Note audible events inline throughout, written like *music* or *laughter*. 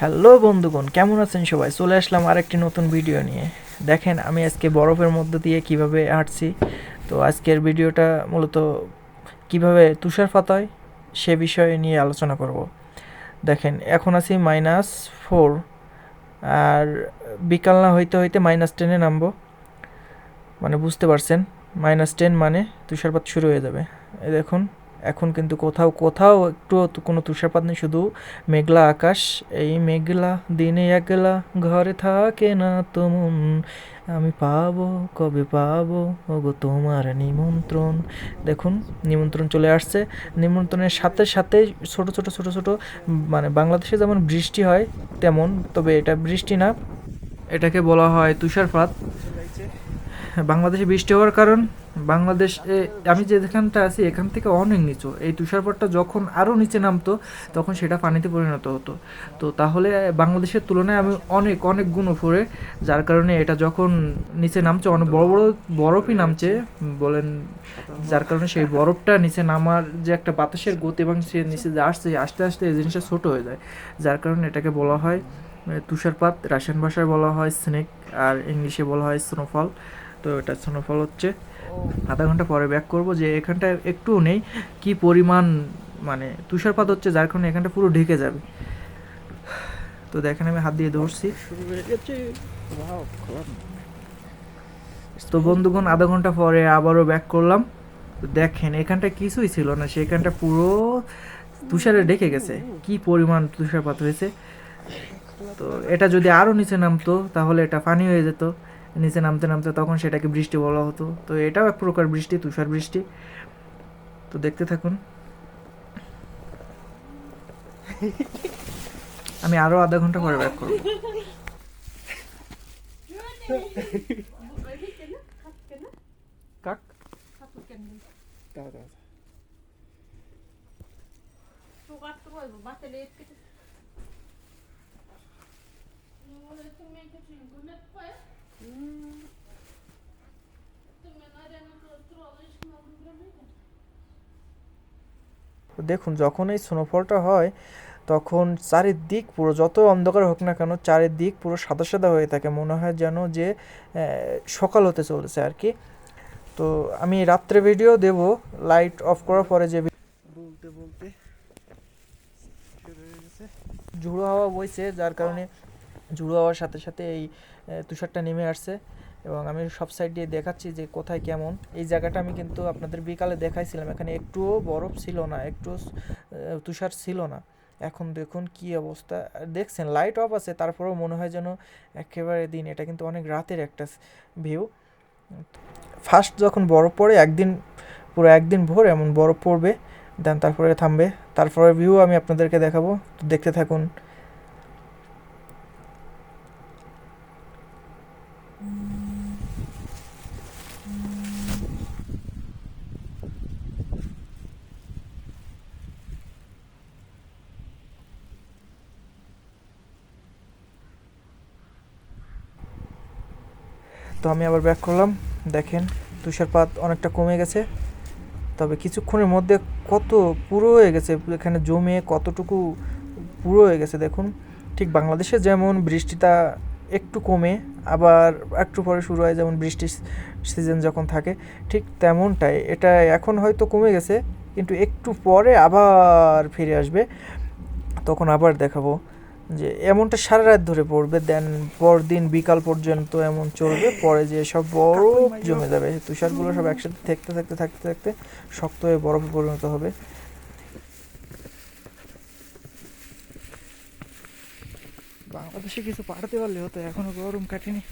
Hello বন্ধুগণ, কেমন আছেন সবাই? চলে আসলাম আরেকটি নতুন ভিডিও নিয়ে। দেখেন, আমি আজকে বরফের মধ্য দিয়ে কীভাবে হাঁটছি। তো আজকের ভিডিওটা মূলত কীভাবে তুষারপাত হয় সে বিষয়ে নিয়ে আলোচনা করব। দেখেন, এখন আছি মাইনাস ফোর আর বিকাল না হইতে হইতে মাইনাস টেনে নামবো। মানে বুঝতে পারছেন মাইনাস টেন মানে তুষারপাত শুরু হয়ে যাবে। দেখুন এখন কিন্তু কোথাও কোথাও একটু কোনো তুষারপাত নেই, শুধু মেঘলা আকাশ। এই মেঘলা দিনে একলা ঘরে থাকে না তুমন। আমি পাবো, কবে পাবো? ওগো তোমার নিমন্ত্রণ। দেখুন, নিমন্ত্রণ চলে আসছে। নিমন্ত্রণের সাথে সাথে ছোট ছোট ছোট ছোট মানে বাংলাদেশে যেমন বৃষ্টি হয়, তেমন, তবে এটা বৃষ্টি না। এটাকে বলা হয় তুষারপাত। বাংলাদেশে বৃষ্টি হওয়ার কারণ? বাংলাদেশ, আমি যেখানটা আছি, এখান থেকে অনেক নিচু। এই তুষারপাতটা যখন আরও নিচে নামতো, তখন সেটা পানিতে পরিণত হতো। তো তাহলে বাংলাদেশের তুলনায় আমি অনেক অনেক গুণ উপরে, যার কারণে এটা যখন নিচে নামছে, অনেক বড় বড় বরফই নামছে, বলেন, যার কারণে সেই বরফটা নিচে নামার যে একটা বাতাসের গতি এবং সে নিচে যে আসছে আস্তে আস্তে এই জিনিসটা ছোট হয়ে যায়। যার কারণে এটাকে বলা হয় তুষারপাত। রাশিয়ান ভাষায় বলা হয় স্নেক, আর ইংলিশে বলা হয় স্নোফল। তো এটা স্নোফল হচ্ছে। আধা ঘণ্টা পরে ব্যাক করব যে এখানটা একটু নেই। কি পরিমাণ মানে তুষারপাত হচ্ছে যার কারণে এখানটা পুরো ঢেকে যাবে। তো দেখেন আমি হাত দিয়ে ধরছি। তো বন্ধুগণ, আধা ঘণ্টা পরে আবারও ব্যাক করলাম। তো দেখেন এখানটা কিছুই ছিল না, সেখানটা পুরো তুষারে ঢেকে গেছে। কি পরিমাণ তুষারপাত হয়েছে। তো এটা যদি আরও নিচে নামতো, তাহলে এটা পানি হয়ে যেত। নিচে নামতে নামতে তখন সেটাকে বৃষ্টি বলা হতো। তো এটাও এক প্রকার বৃষ্টি, তুষার বৃষ্টি। তো দেখতে থাকুন। আমি আরও আধা ঘণ্টা পরে ব্যাক করব। কাক? দেখুন যখন এই স্নোফলটা হয় তখন চারিদিক পুরো যত অন্ধকার হোক না কেন চারিদিক পুরো সাদা সাদা হয়ে থাকে। মনে হয় যেন যে সকাল হতে চলেছে আর কি। তো আমি রাত্রে ভিডিও দেব লাইট অফ করার পরে যে বলতে বলতে ঝুড়ো হাওয়া বইছে যার কারণে ঝুড়ো হাওয়ার সাথে সাথে এই তুষারটা নেমে আসছে এবং আমি সব সাইড দিয়ে দেখাচ্ছি যে কোথায় কেমন। এই জায়গাটা আমি কিন্তু আপনাদের বিকালে দেখাইছিলাম, এখানে একটুও বরফ ছিল না একটু তুষার ছিল না। এখন দেখুন কি অবস্থা। দেখছেন লাইট অফ আছে, তারপরেও মনে হয় যেন একেবারে দিন। এটা কিন্তু অনেক রাতের একটা ভিউ ফার্স্ট যখন বরফ পড়ে, একদিন, পুরো একদিন ভোর এমন বরফ পড়বে দেন তারপরে থামবে। তারপরে ভিউ আমি আপনাদেরকে দেখাবো। দেখতে থাকুন। তো আমি আবার ব্যাক করলাম। দেখেন তুষারপাত অনেকটা কমে গেছে। তবে কিছুক্ষণের মধ্যে কত পুরো হয়ে গেছে, এখানে জমে কতটুকু পুরো হয়ে গেছে দেখুন। ঠিক বাংলাদেশে যেমন বৃষ্টিটা একটু কমে, আবার একটু পরে শুরু হয় যেমন বৃষ্টির সিজন যখন থাকে, ঠিক তেমনটাই। এটা এখন হয়তো কমে গেছে, কিন্তু একটু পরে আবার ফিরে আসবে। তখন আবার দেখাবো। যে এমনটা সারা রাত ধরে পড়বে দেন পরদিন বিকাল পর্যন্ত এমন চলবে পরে যে সব বরফ জমে যাবে তুষারগুলো সব একসাথে থাকতে থাকতে থাকতে থাকতে শক্ত হয়ে বরফে পরিণত হবে। বাংলাদেশে কিছু পাঠাতে পারলে হতো এখনও গরম কাটেনি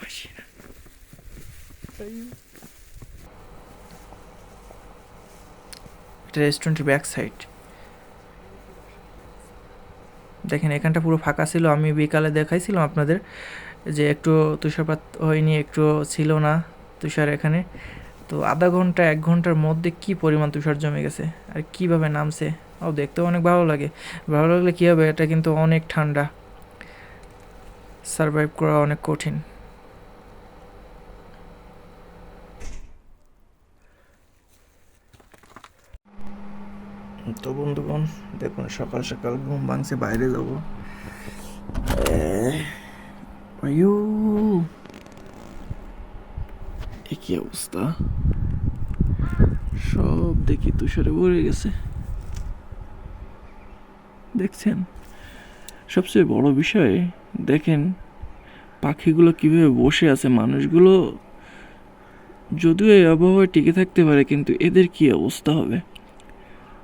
মাসিনা। তাই এটা রেস্টুরেন্টের ব্যাক সাইড দেখেন, এখানটা পুরো ফাঁকা ছিল। আমি বিকালে দেখাইছিলাম আপনাদের যে একটু তুষারপাত হয়নি, একটু ছিল না তুষার এখানে। তো আধা ঘণ্টা, এক ঘণ্টার মধ্যে কি পরিমাণ তুষার জমে গেছে আর কীভাবে নামছে? ও দেখতেও অনেক ভালো লাগে। ভালো লাগলে কী হবে? এটা কিন্তু অনেক ঠান্ডা। সারভাইভ করা অনেক কঠিন। তো বন্ধুগণ, দেখুন, সকাল সকাল ঘুম ভাঙছে, বাইরে যাব। কি অবস্থা? সব দেখি তুষারে ভরে গেছে। দেখছেন? সবচেয়ে বড় বিষয়, দেখেন, পাখিগুলো কীভাবে বসে আছে, মানুষগুলো, যদিও এই আবহাওয়ায় টিকে থাকতে পারে, কিন্তু এদের কি অবস্থা হবে?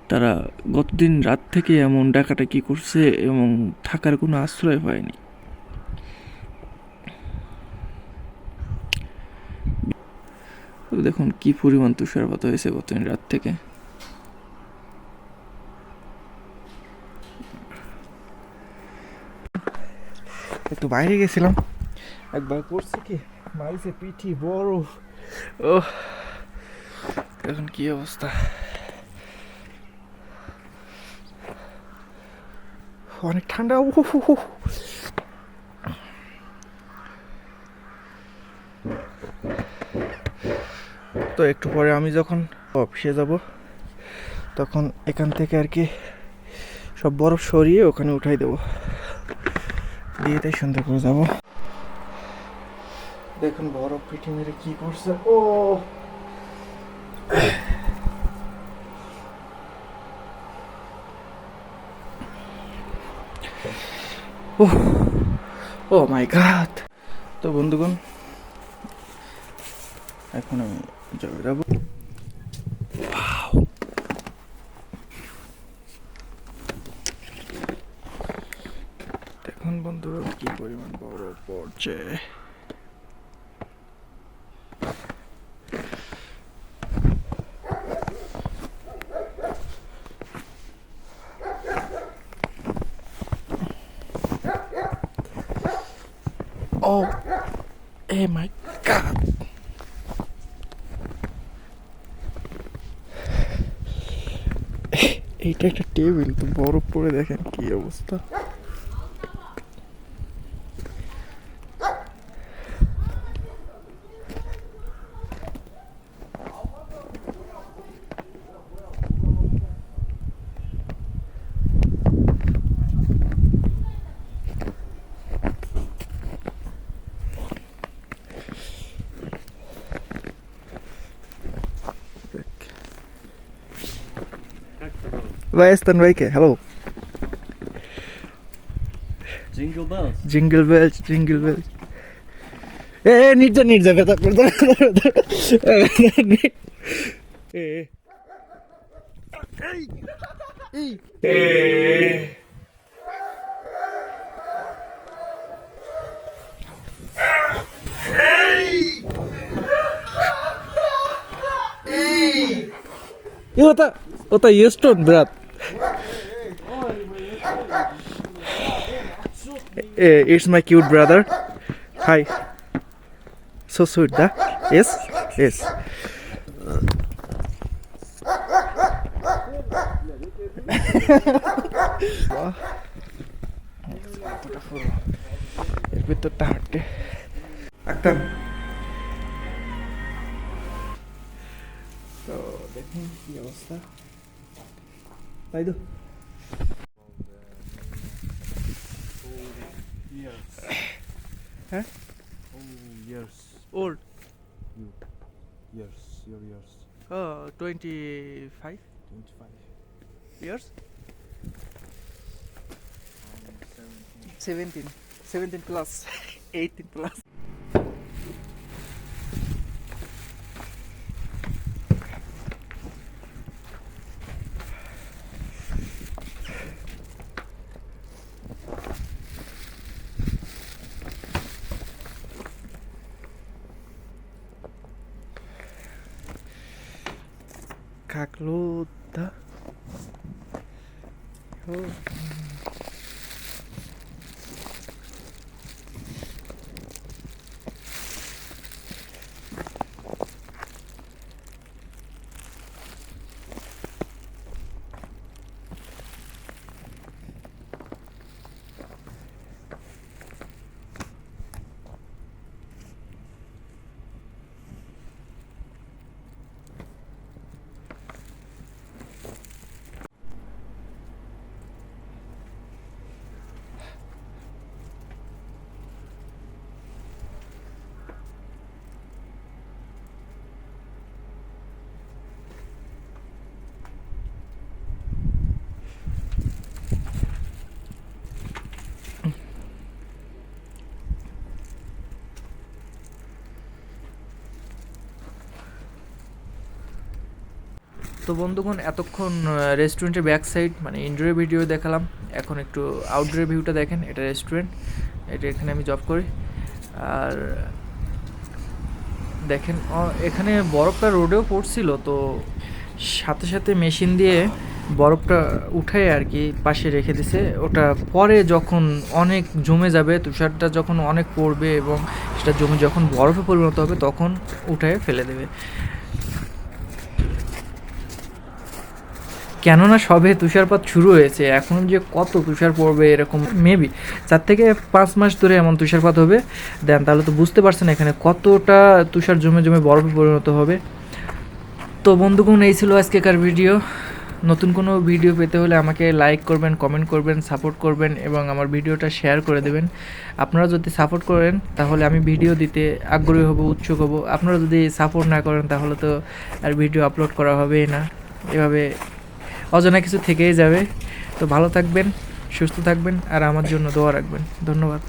তারা গতদিন রাত থেকে এমন ডাকাটাকি করছে এবং থাকার কোনো আশ্রয় পায়নি। দেখুন কি পরিমাণ তুষারপাত হয়েছে গতদিন রাত থেকে। একটু বাইরে গেছিলাম। একবার করছে কি? মারিছে পিঠি বড়। ও এখন কি অবস্থা? অনেক ঠান্ডা। তো একটু পরে আমি যখন অফিসে যাব, তখন এখান থেকে আর কি সব বরফ সরিয়ে ওখানে উঠাই দেবো। দিয়ে তাই সুন্দর করে যাব। দেখুন বরফ পিঠে মেরে কি করছে। ও! ও ও মাই গড তো বন্ধুগণ, এখন আমি জবে যাব। এখন বন্ধুরা, কি পরিমাণ বড় পড়ছে। এইটা একটা টেবিল তো বরফ পরে দেখেন কি অবস্থা। ভাই আসতান ভাইকে hello Jingle bells. Jingle bells jingle bells এ এ, নির্জা নির্জা বেতা এ এ। এই, এই। И это, это есть он, брат. Eh, it's my cute brother. Hi. So sweet, да? Yes? Yes. বাহ। কতটা পুরো। এর ভিতরটা হাঁটতে আক্তার তো দেখুন কি অবস্থা তাই তো years. huh? Oh, years. Old. You. Years. Your years. Oh, 25? 25. Years? Um, 17. 17. 17 plus. *laughs* 18 plus. cagluda. Oh. তো বন্ধুগণ, এতক্ষণ রেস্টুরেন্টের ব্যাক সাইড মানে ইনডোরের ভিডিও দেখালাম। এখন একটু আউটডোরের ভিউটা দেখেন, এটা রেস্টুরেন্ট এটা এখানে আমি জব করি। আর দেখেন এখানে বরফটা রোডেও পড়ছিল, তো সাথে সাথে মেশিন দিয়ে বরফটা উঠে আর কি পাশে রেখে দিছে। ওটা পরে যখন অনেক জমে যাবে, তুষারটা যখন অনেক পড়বে এবং সেটা জমে যখন বরফে পরিণত হবে, তখন উঠে ফেলে দেবে। কেননা সবে তুষারপাত শুরু হয়েছে, এখন যে কত তুষার পড়বে এরকম মেবি চার থেকে পাঁচ মাস ধরে এমন তুষারপাত হবে। দেন তাহলে তো বুঝতে পারছেন এখানে কতটা তুষার জমে জমে বরফে পরিণত হবে। তো বন্ধুগণ, এই ছিল আজকেকার ভিডিও। নতুন কোনো ভিডিও পেতে হলে আমাকে লাইক করবেন কমেন্ট করবেন সাপোর্ট করবেন এবং আমার ভিডিওটা শেয়ার করে দেবেন। আপনারা যদি সাপোর্ট করেন, তাহলে আমি ভিডিও দিতে আগ্রহী হব, উৎসুক হব। আপনারা যদি সাপোর্ট না করেন, তাহলে তো আর ভিডিও আপলোড করা হবেই না। এভাবে অজানা কিছু থেকেই যাবে। তো ভালো থাকবেন, সুস্থ থাকবেন, আর আমার জন্য দোয়া রাখবেন। ধন্যবাদ।